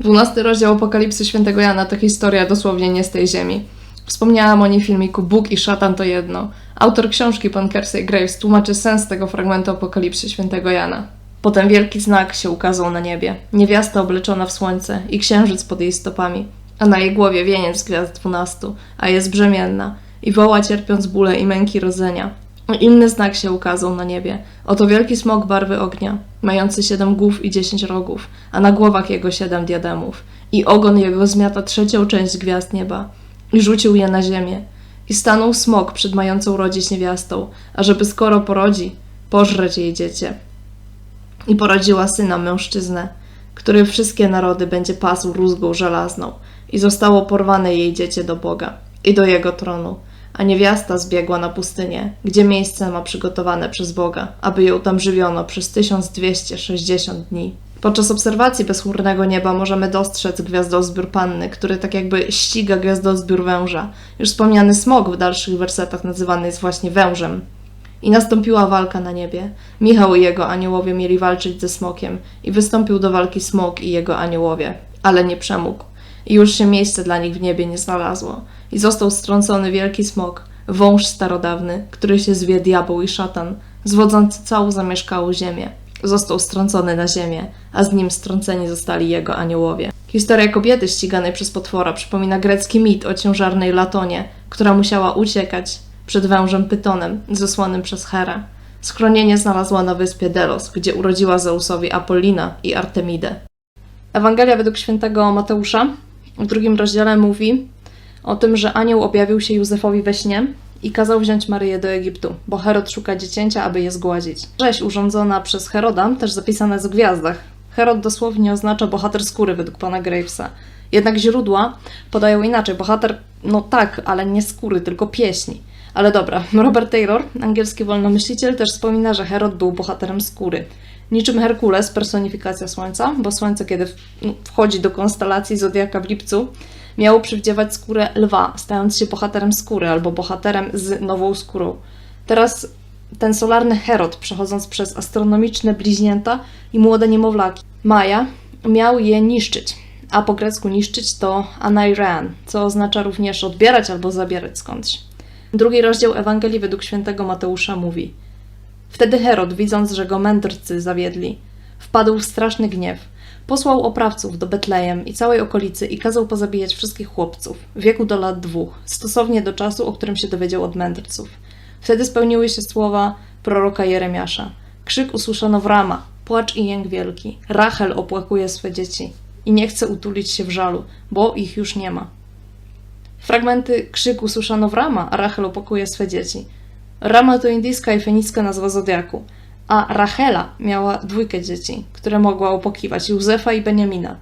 Dwunasty rozdział Apokalipsy Świętego Jana to historia dosłownie nie z tej ziemi. Wspomniałam o niej w filmiku Bóg i szatan to jedno. Autor książki pan Kersey Graves tłumaczy sens tego fragmentu Apokalipsy Świętego Jana. Potem wielki znak się ukazał na niebie. Niewiasta obleczona w słońce i księżyc pod jej stopami, a na jej głowie wieniec gwiazd dwunastu, a jest brzemienna i woła cierpiąc bóle i męki rodzenia. Inny znak się ukazał na niebie. Oto wielki smok barwy ognia, mający siedem głów i dziesięć rogów, a na głowach jego siedem diademów. I ogon jego zmiata trzecią część gwiazd nieba i rzucił je na ziemię. I stanął smok przed mającą rodzić niewiastą, ażeby skoro porodzi, pożreć jej dziecię. I porodziła syna mężczyznę, który wszystkie narody będzie pasł rózgą żelazną. I zostało porwane jej dziecię do Boga i do jego tronu. A niewiasta zbiegła na pustynię, gdzie miejsce ma przygotowane przez Boga, aby ją tam żywiono przez 1260 dni. Podczas obserwacji bezchmurnego nieba możemy dostrzec gwiazdozbiór panny, który tak jakby ściga gwiazdozbiór węża. Już wspomniany smog w dalszych wersetach nazywany jest właśnie wężem. I nastąpiła walka na niebie. Michał i jego aniołowie mieli walczyć ze smokiem i wystąpił do walki smok i jego aniołowie, ale nie przemógł. I już się miejsce dla nich w niebie nie znalazło. I został strącony wielki smok, wąż starodawny, który się zwie diabeł i szatan, zwodzący całą zamieszkałą ziemię. Został strącony na ziemię, a z nim strąceni zostali jego aniołowie. Historia kobiety ściganej przez potwora przypomina grecki mit o ciężarnej Latonie, która musiała uciekać przed wężem Pytonem, zesłanym przez Herę. Schronienie znalazła na wyspie Delos, gdzie urodziła Zeusowi Apollina i Artemidę. Ewangelia według świętego Mateusza w drugim rozdziale mówi o tym, że anioł objawił się Józefowi we śnie i kazał wziąć Maryję do Egiptu, bo Herod szuka dziecięcia, aby je zgładzić. Rzeź urządzona przez Heroda, też zapisana jest w gwiazdach. Herod dosłownie oznacza bohater skóry według pana Gravesa. Jednak źródła podają inaczej. Bohater, no tak, ale nie skóry, tylko pieśni. Ale dobra, Robert Taylor, angielski wolnomyśliciel, też wspomina, że Herod był bohaterem skóry. Niczym Herkules, personifikacja Słońca, bo Słońce, kiedy no, wchodzi do konstelacji Zodiaka w lipcu, miało przywdziewać skórę lwa, stając się bohaterem skóry albo bohaterem z nową skórą. Teraz ten solarny Herod, przechodząc przez astronomiczne bliźnięta i młode niemowlaki, Maja, miał je niszczyć. A po grecku niszczyć to anairean, co oznacza również odbierać albo zabierać skądś. Drugi rozdział Ewangelii według świętego Mateusza mówi: Wtedy Herod, widząc, że go mędrcy zawiedli, wpadł w straszny gniew. Posłał oprawców do Betlejem i całej okolicy i kazał pozabijać wszystkich chłopców w wieku do lat dwóch, stosownie do czasu, o którym się dowiedział od mędrców. Wtedy spełniły się słowa proroka Jeremiasza. Krzyk usłyszano w Rama, płacz i jęk wielki. Rachel opłakuje swe dzieci i nie chce utulić się w żalu, bo ich już nie ma. Fragmenty krzyku słyszano w Rama, a Rachel opłakuje swe dzieci. Rama to indyjska i fenicka nazwa zodiaku, a Rachela miała dwójkę dzieci, które mogła opłakiwać Józefa i Beniamina.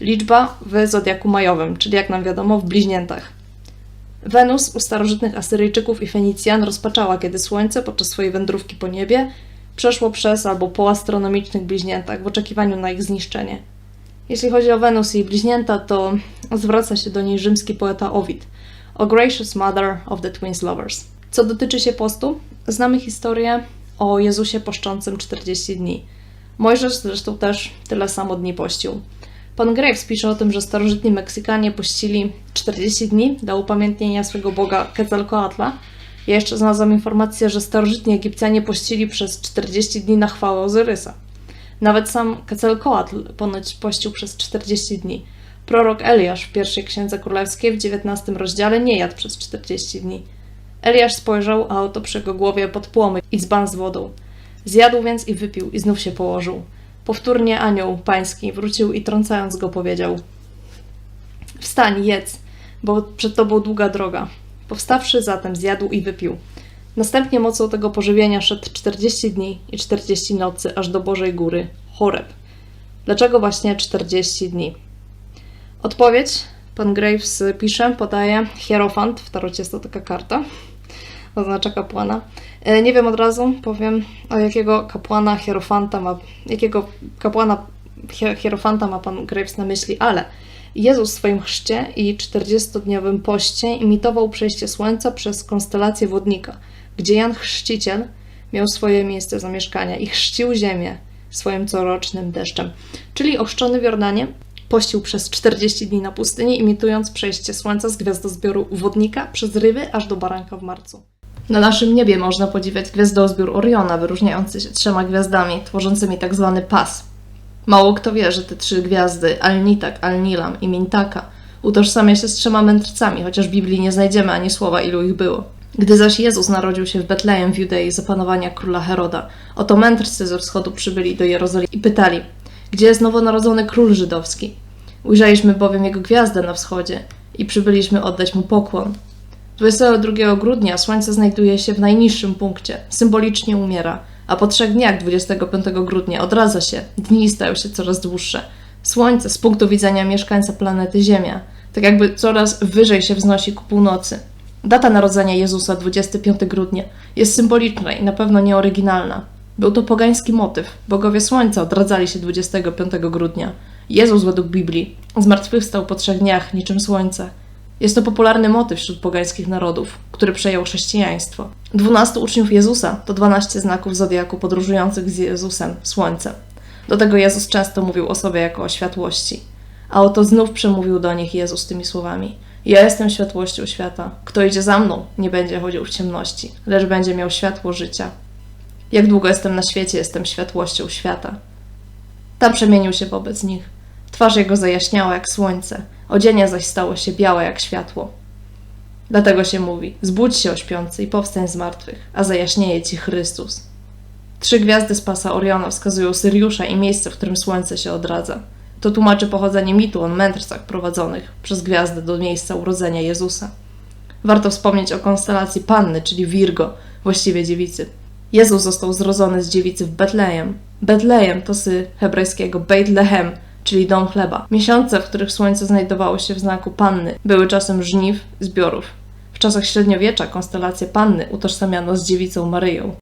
Liczba w zodiaku majowym, czyli jak nam wiadomo w bliźniętach. Wenus u starożytnych Asyryjczyków i Fenicjan rozpaczała, kiedy słońce podczas swojej wędrówki po niebie przeszło przez albo po astronomicznych bliźniętach w oczekiwaniu na ich zniszczenie. Jeśli chodzi o Wenus i bliźnięta, to zwraca się do niej rzymski poeta Ovid, O gracious mother of the twins lovers. Co dotyczy się postu, znamy historię o Jezusie poszczącym 40 dni. Mojżesz zresztą też tyle samo dni pościł. Pan Graves pisze o tym, że starożytni Meksykanie pościli 40 dni dla upamiętnienia swego boga Quetzalcoatla. Ja jeszcze znalazłam informację, że starożytni Egipcjanie pościli przez 40 dni na chwałę Ozyrysa. Nawet sam Quetzalcoatl ponoć pościł przez 40 dni. Prorok Eliasz w pierwszej księdze królewskiej w 19 rozdziale nie jadł przez 40 dni. Eliasz spojrzał, a oto przy jego głowie podpłomy i dzban z wodą. Zjadł więc i wypił i znów się położył. Powtórnie anioł pański wrócił i trącając go powiedział Wstań, jedz, bo przed tobą długa droga. Powstawszy zatem zjadł i wypił. Następnie mocą tego pożywienia szedł 40 dni i 40 nocy aż do Bożej Góry, Horeb. Dlaczego właśnie 40 dni? Odpowiedź pan Graves pisze, podaje hierofant, w tarocie jest to taka karta, oznacza kapłana. E, Nie wiem od razu, powiem o jakiego kapłana hierofanta ma, jakiego kapłana hier- hierofanta ma pan Graves na myśli, ale Jezus w swoim chrzcie i 40-dniowym poście imitował przejście słońca przez konstelację wodnika, gdzie Jan Chrzciciel miał swoje miejsce zamieszkania i chrzcił ziemię swoim corocznym deszczem. Czyli ochrzczony w Jordanie pościł przez 40 dni na pustyni, imitując przejście słońca z gwiazdozbioru wodnika przez rywy aż do baranka w marcu. Na naszym niebie można podziwiać gwiazdozbiór Oriona, wyróżniający się trzema gwiazdami, tworzącymi tak zwany pas. Mało kto wie, że te trzy gwiazdy, Al-Nitak, Al-Nilam i Mintaka, utożsamia się z trzema mędrcami, chociaż w Biblii nie znajdziemy ani słowa, ilu ich było. Gdy zaś Jezus narodził się w Betlejem w Judei za panowania króla Heroda, oto mędrcy ze wschodu przybyli do Jerozolimy i pytali, gdzie jest nowonarodzony król żydowski? Ujrzeliśmy bowiem jego gwiazdę na wschodzie i przybyliśmy oddać mu pokłon. 22 grudnia słońce znajduje się w najniższym punkcie, symbolicznie umiera, a po trzech dniach 25 grudnia odradza się, dni stają się coraz dłuższe. Słońce z punktu widzenia mieszkańca planety Ziemia, tak jakby coraz wyżej się wznosi ku północy. Data narodzenia Jezusa, 25 grudnia, jest symboliczna i na pewno nieoryginalna. Był to pogański motyw. Bogowie Słońca odradzali się 25 grudnia. Jezus według Biblii zmartwychwstał po trzech dniach, niczym słońce. Jest to popularny motyw wśród pogańskich narodów, który przejął chrześcijaństwo. Dwunastu uczniów Jezusa to 12 znaków zodiaku podróżujących z Jezusem, Słońce. Do tego Jezus często mówił o sobie jako o światłości. A oto znów przemówił do nich Jezus tymi słowami: Ja jestem światłością świata. Kto idzie za mną, nie będzie chodził w ciemności, lecz będzie miał światło życia. Jak długo jestem na świecie, jestem światłością świata. Tam przemienił się wobec nich. Twarz jego zajaśniała jak słońce, odzienie zaś stało się białe jak światło. Dlatego się mówi: Zbudź się, o śpiący, i powstań z martwych, a zajaśnieje ci Chrystus. Trzy gwiazdy z pasa Oriona wskazują Syriusza i miejsce, w którym słońce się odradza. To tłumaczy pochodzenie mitu o mędrcach prowadzonych przez gwiazdę do miejsca urodzenia Jezusa. Warto wspomnieć o konstelacji Panny, czyli Virgo, właściwie dziewicy. Jezus został zrodzony z dziewicy w Betlejem. Betlejem to z hebrajskiego Beit Lehem, czyli dom chleba. Miesiące, w których słońce znajdowało się w znaku Panny, były czasem żniw, zbiorów. W czasach średniowiecza konstelację Panny utożsamiano z dziewicą Maryją.